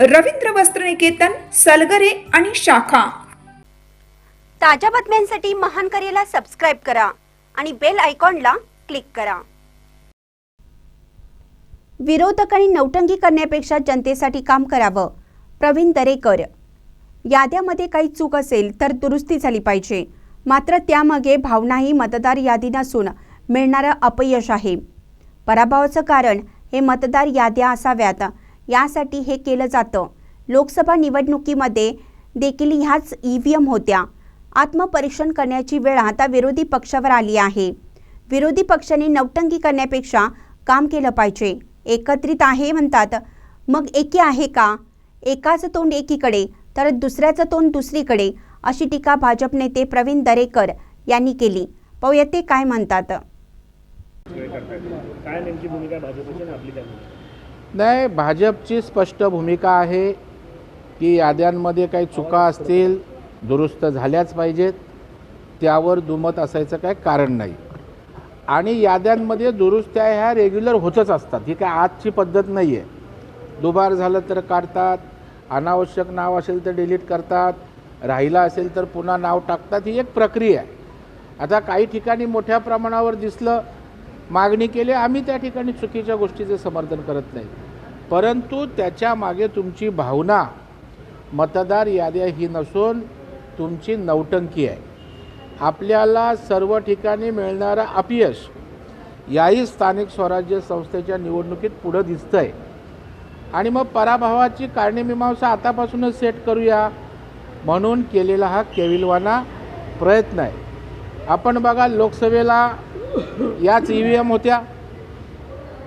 रवींद्र वस्त्रनिकेतन सलगरे आणि शाखा. ताज्या बातम्यांसाठी महान करेला सबस्क्राईब करा आणि बेल आयकॉनला क्लिक करा. विरोधकांनी नौटंकी करण्यापेक्षा जनतेसाठी काम करावं प्रवीण दरेकर. याद्यामध्ये काही चूक असेल तर दुरुस्ती झाली पाहिजे. मात्र त्यामागे भावनाही मतदार यादी नसून मिळणारं अपयश आहे. पराभवाचं कारण हे मतदार याद्या असाव्यात. यासाठी हे केलं जातं. लोकसभा निवडणुकीमध्ये देखील ह्याच ई व्ही एम होत्या. आत्मपरीक्षण करण्याची वेळ आता विरोधी पक्षावर आली आहे. विरोधी पक्षाने नवटंकी करण्यापेक्षा काम केलं पाहिजे. एकत्रित आहे म्हणतात. मग एकी आहे का? एकाचं तोंड एकीकडे तर दुसऱ्याचं तोंड दुसरीकडे अशी टीका भाजप नेते प्रवीण दरेकर यांनी केली. पाहूया ते काय म्हणतात. काय नेमकी भूमिका भाजपची आपली नाही भाजपची स्पष्ट भूमिका आहे की याद्यांमध्ये काही चुका असतील दुरुस्त झाल्याच पाहिजेत. त्यावर दुमत असायचं काय कारण नाही. आणि याद्यांमध्ये दुरुस्त्या ह्या रेग्युलर होतच असतात. ही काय आजची पद्धत नाही आहे दुबार झालं तर काढतात अनावश्यक नाव असेल तर डिलीट करतात राहिला असेल तर पुन्हा नाव टाकतात ही एक प्रक्रिया आहे. आता काही ठिकाणी मोठ्या प्रमाणावर दिसलं मागणी केली आम्ही त्या ठिकाणी चुकीच्या गोष्टीचे समर्थन करत नाही. परंतु त्याच्यामागे तुमची भावना मतदार याद्या ही नसून तुमची नौटंकी आहे. आपल्याला सर्व ठिकाणी मिळणारा अपयश याही स्थानिक स्वराज्य संस्थेच्या निवडणुकीत पुढं दिसतं आहे आणि मग पराभवाची कारणीमीमांसा आतापासूनच सेट करूया म्हणून केलेला हा केविलवाना प्रयत्न आहे. आपण बघा लोकसभेला याच ई व्ही एम होत्या.